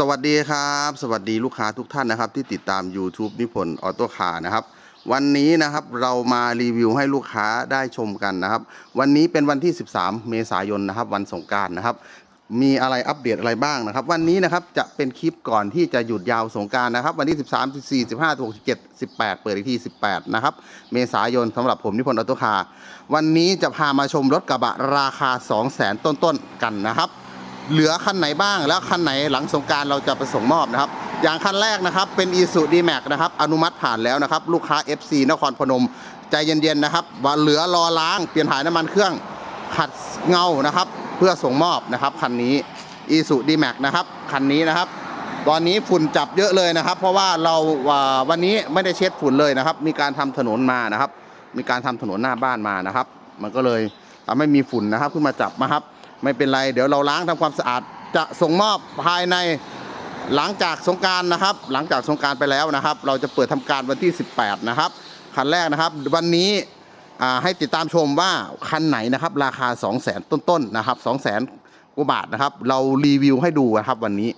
สวัสดีครับ สวัสดีลูกค้าทุกท่านนะครับ ที่ติดตาม YouTube นิพนธ์ออโต้คาร์นะครับ วันนี้นะครับเรามารีวิวให้ลูกค้าได้ชมกันนะครับ วันนี้เป็นวันที่ 13 เมษายนนะครับ วันสงการนะครับ มีอะไรอัปเดตอะไรบ้างนะครับ วันนี้นะครับจะเป็นคลิปก่อนที่จะหยุดยาวสงการนะครับ วันที่ 13 14 15 16 17 18 เปิดอีกที่ 18 นะครับ เมษายนสำหรับผมนิพนธ์ออโต้คาร์วันนี้จะพามาชมรถกระบะราคา 200,000 ต้นๆกันนะครับ เหลือคันไหนบ้าง แล้วคันไหนหลังสงการเราจะไปส่งมอบนะครับ อย่างคันแรกนะครับเป็น i s u d m a x นะครับอนุมัติผ่านแล้วนะครับ ลูกค้า FC นครพนม ใจเย็นๆนะครับว่าเหลือรอล้างเปลี่ยนถ่ายน้ำมันเครื่องขัดเงานะครับ เพื่อส่งมอบนะครับคันนี้ i s u d m a x นะครับคันนี้นะครับ ตอนนี้ฝุ่นจับเยอะเลยนะครับ เพราะว่าเราอ่าวันนี้ไม่ได้เช็ดฝุ่นเลยนะครับ มีการทำถนนมานะครับ มีการทำถนนหน้าบ้านมานะครับ มันก็เลยทำให้มีฝุ่นนะครับขึ้นมาจับนะครับ ไม่เป็นไร เดี๋ยวเราล้างทำความสะอาดจะส่งมอบภายในหลังจากสงการนะครับ หลังจากสงการไปแล้วนะครับ เราจะเปิดทำการวันที่ 18 นะครับคันแรกนะครับ วันนี้ให้ติดตามชมว่าคันไหนนะครับ ราคา 2 0 0 0 0 0 ต้นๆนะครับ2 0 0 0 0 0กว่าบาทนะครับ เรารีวิวให้ดูนะครับวันนี้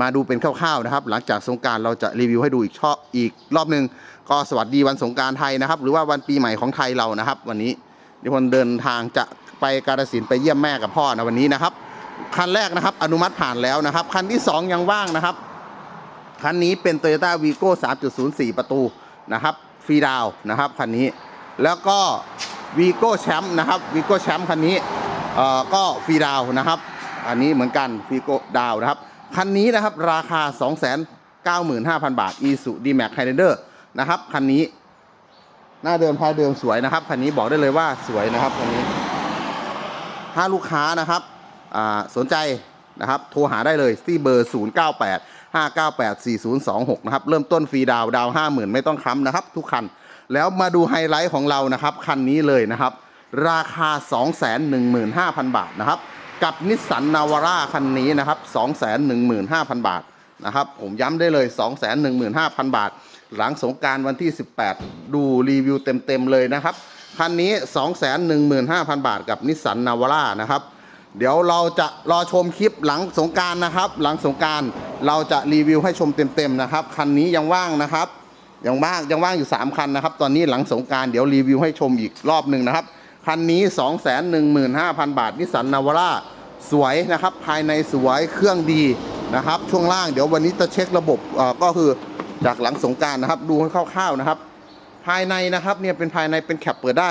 มาดูเป็นคร่าวๆนะครับ หลังจากสงการเราจะรีวิวให้ดูอีกช่ออีกรอบหนึ่งก็สวัสดีวันสงการไทยนะครับ หรือว่าวันปีใหม่ของไทยเรานะครับ วันนี้นิพนธ์เดินทางจะ ไปกาฬสินไปเยี่ยมแม่กับพ่อนะวันนี้นะครับ คันแรกนะครับอนุมัติผ่านแล้วนะครับ คันที่ 2 ยังว่างนะครับ คันนี้เป็น Toyota Vigo 3.04 ประตูนะครับฟรีดาวนะครับคันนี้แล้วก็ Vigo แชมป์นะครับ Vigo แชมป์คันนี้เอ่อก็ฟรีดาวนะครับ อันนี้เหมือนกัน Vigo ดาวนะครับ คันนี้นะครับราคา 295,000 บาท Isuzu D-Max Highlander นะครับคันนี้ หน้าเดิมท้ายเดิมสวยนะครับ คันนี้บอกได้เลยว่าสวยนะครับคันนี้ ถ้าลูกค้านะครับสนใจนะครับโทรหาได้เลยที่เบอร์ 0 9 8 5 9 8 4 0 2 6 นะครับ เริ่มต้นฟรีดาวดาวห้าหมื่นไม่ต้องค้ำนะครับ ทุกคัน แล้วมาดูไฮไลท์ของเรานะครับ คันนี้เลยนะครับ ราคา 215,000 บาทนะครับ กับนิสสันนาวาร่าคันนี้นะครับ 215,000 บาทนะครับผมย้ำได้เลย 215,000 บาท หลังสงการวันที่ 18 ดูรีวิวเต็มๆเลยนะครับ คันนี้ 215,000 บาทกับนิสสันนาวาร่านะครับ เดี๋ยวเราจะรอชมคลิปหลังสงการนะครับ หลังสงการเราจะรีวิวให้ชมเต็มๆนะครับ คันนี้ยังว่างนะครับ ยังว่างยังว่างอยู่ 3 คันนะครับ ตอนนี้หลังสงการเดี๋ยวรีวิวให้ชมอีกรอบหนึ่งนะครับ คันนี้ 215,000 บาทนิสสันนาวาร่าสวยนะครับ ภายในสวยเครื่องดีนะครับ ช่วงล่างเดี๋ยววันนี้จะเช็คระบบเอ่อก็คือจากหลังสงการนะครับ ดูให้คร่าวๆนะครับ ภายในนะครับเนี่ยเป็นภายในเป็นแคปเปิดได้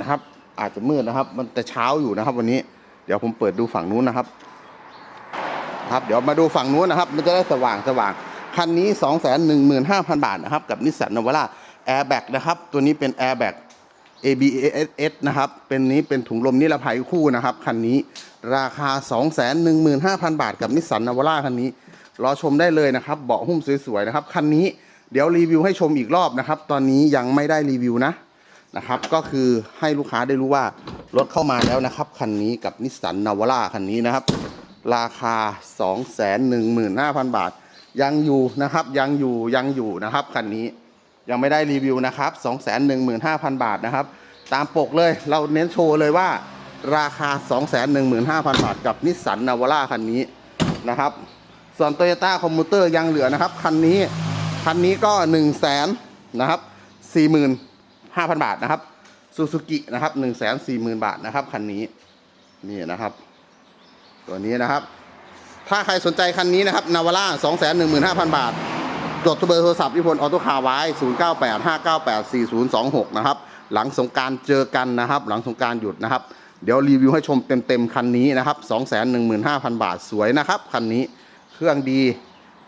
นะครับ อาจจะมืดนะครับ มันแต่เช้าอยู่นะครับ วันนี้เดี๋ยวผมเปิดดูฝั่งนู้นนะครับ ครับ เดี๋ยวมาดูฝั่งนู้นนะครับ มันจะได้สว่างสว่างคันนี้ 2 1 5 0 0 0 บาทนะครับ กับนิสสันนวาร่าแอร์แบ็กนะครับ ตัวนี้เป็นแอร์แบ็ก ABS นะครับ เป็นนี้เป็นถุงลมนิรภัยคู่นะครับ คันนี้ราคา 215,000 บาทกับนิสสันนาวาร่าคันนี้ รอชมได้เลยนะครับ เบาะหุ้มสวยๆนะครับ คันนี้ เดี๋ยวรีวิวให้ชมอีกรอบนะครับ ตอนนี้ยังไม่ได้รีวิวนะนะครับ ก็คือให้ลูกค้าได้รู้ว่ารถเข้ามาแล้วนะครับ คันนี้กับนิสสันนาวาร่าคันนี้นะครับ ราคา 215,000 บาท ยังอยู่นะครับ ยังอยู่ยังอยู่นะครับคันนี้ยังไม่ได้รีวิวนะครับ 215,000 บาทนะครับ ตามปกเลยเราเน้นโชว์เลยว่าราคา 215,000 บาท กับนิสสันนาวาร่าคันนี้นะครับ ส่วน Toyota c o m m u t e r ยังเหลือนะครับ คันนี้ คันนี้ก็1 0 0 0 0แสนนะครับ45,000บาทนะครับซูซูกินะครับ1 4 0 0 0 0บาทนะครับคันนี้นี่นะครับ ตัวนี้นะครับ ถ้าใครสนใจคันนี้นะครับนาวาร่า215,000บาทจดเบอร์โทรศัพท์พิพลออโต้คาร์ไว้0985984026นะครับหลังสงกรารเจอกันนะครับ หลังสงกรารหยุดนะครับ เดี๋ยวรีวิวให้ชมเต็มๆคันนี้นะครับ215,000บาทสวยนะครับคันนี้เครื่องดี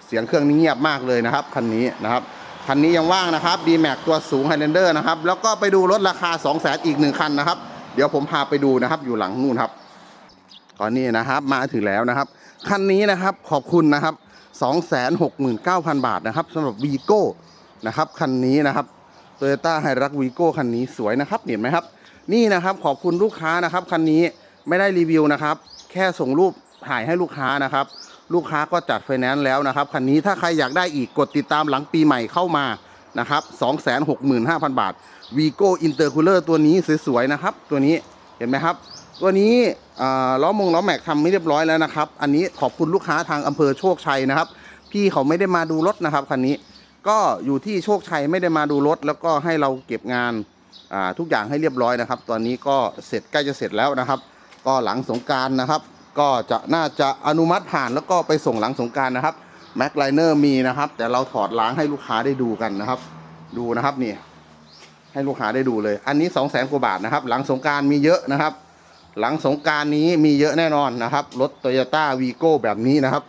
เสียงเครื่องนี้เงียบมากเลยนะครับคันนี้นะครับคันนี้ยังว่างนะครับ d m a x ตัวสูง Highlander นะครับ แล้วก็ไปดูรถราคา 200,000อีกหนึ่งคันนะครับ เดี๋ยวผมพาไปดูนะครับอยู่หลังนู่นครับตอนนี้นะครับมาถึงแล้วนะครับ คันนี้นะครับขอบคุณนะครับ 269,000 บาทนะครับสำหรับวีโก้นะครับคันนี้นะครับโตโยต้าไฮรักวีโก้คันนี้สวยนะครับเห็นไหมครับ นี่นะครับขอบคุณลูกค้านะครับคันนี้ไม่ได้รีวิวนะครับ แค่ส่งรูปถ่ายให้ลูกค้านะครับ ลูกค้าก็จัดไฟแนนซ์แล้วนะครับคันนี้ถ้าใครอยากได้อีกกดติดตามหลังปีใหม่เข้ามานะครับ265,000 บาทวีโก้อินเตอร์คูลเลอร์ตัวนี้สวยๆนะครับ ตัวนี้เห็นไหมครับ ตัวนี้ล้อมงล้อแม็กทำไม่เรียบร้อยแล้วนะครับ อันนี้ขอบคุณลูกค้าทางอำเภอโชคชัยนะครับ พี่เขาไม่ได้มาดูรถนะครับคันนี้ก็อยู่ที่โชคชัยไม่ได้มาดูรถ แล้วก็ให้เราเก็บงานทุกอย่างให้เรียบร้อยนะครับ ตอนนี้ก็เสร็จใกล้จะเสร็จแล้วนะครับ ก็หลังสงการนะครับ ก็จะน่าจะอนุมัติผ่านแล้วก็ไปส่งหลังสงการนะครับแม็กไลเนอร์มีนะครับ แต่เราถอดล้างให้ลูกค้าได้ดูกันนะครับ ดูนะครับนี่ให้ลูกค้าได้ดูเลย อันนี้2 0 0แสนกว่าบาทนะครับ หลังสงการมีเยอะนะครับ หลังสงการนี้มีเยอะแน่นอนนะครับรถโตโยต้าวีโก้แบบนี้นะครับ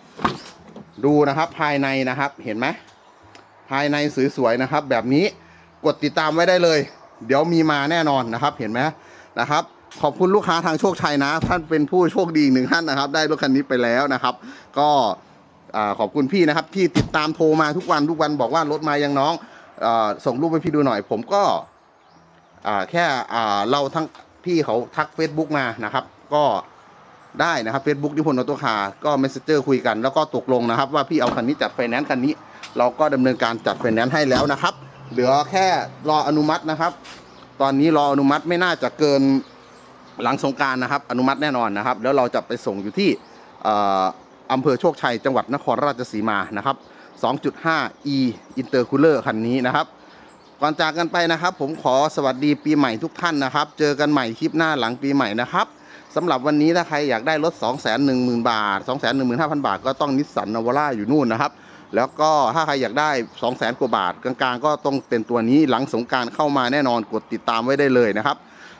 ดูนะครับภายในนะครับเห็นไหมภายในสวยๆนะครับ แบบนี้กดติดตามไว้ได้เลย เดี๋ยวมีมาแน่นอนนะครับ เห็นไหมนะครับ ขอบคุณลูกค้าทางโชคชัยนะ ท่านเป็นผู้โชคดีอีกหนึ่งท่านนะครับ ได้รถคันนี้ไปแล้วนะครับ ก็ขอบคุณพี่นะครับที่ติดตามโทรมาทุกวันทุกวันบอกว่ารถมายังน้องอส่งรูปให้พี่ดูหน่อย ผมก็แค่เราทั้งพี่เขาทัก Facebook มานะครับ ก็ได้นะครับ Facebook นิพนธ์ออโตคาร์ก็ Messenger คุยกันแล้วก็ตกลงนะครับ ว่าพี่เอาคันนี้จัดไฟแนนซ์คันนี้ เราก็ดำเนินการจัดไฟแนนซ์ให้แล้วนะครับ เหลือแค่รออนุมัตินะครับ ตอนนี้รออนุมัติไม่น่าจะเกิน หลังสงการนะครับ อนุมัติแน่นอนนะครับ แล้วเราจะไปส่งอยู่ที่อำเภอโชคชัยจังหวัดนครราชสีมานะครับ 2.5 e intercooler คันนี้นะครับ ก่อนจากกันไปนะครับ ผมขอสวัสดีปีใหม่ทุกท่านนะครับ เจอกันใหม่คลิปหน้าหลังปีใหม่นะครับสำหรับวันนี้ถ้าใครอยากได้รถ 2 1 0 0 0 0 บาท 2 1 5 0 0 0 บาท ก็ต้องนิสสันนาวาร่าอยู่นู่นนะครับ แล้วก็ถ้าใครอยากได้ 2 0 0 0 0 0 กว่าบาท กลางๆ ก็ต้องเป็นตัวนี้หลังสงการเข้ามาแน่นอนกดติดตามไว้ได้เลยนะครับ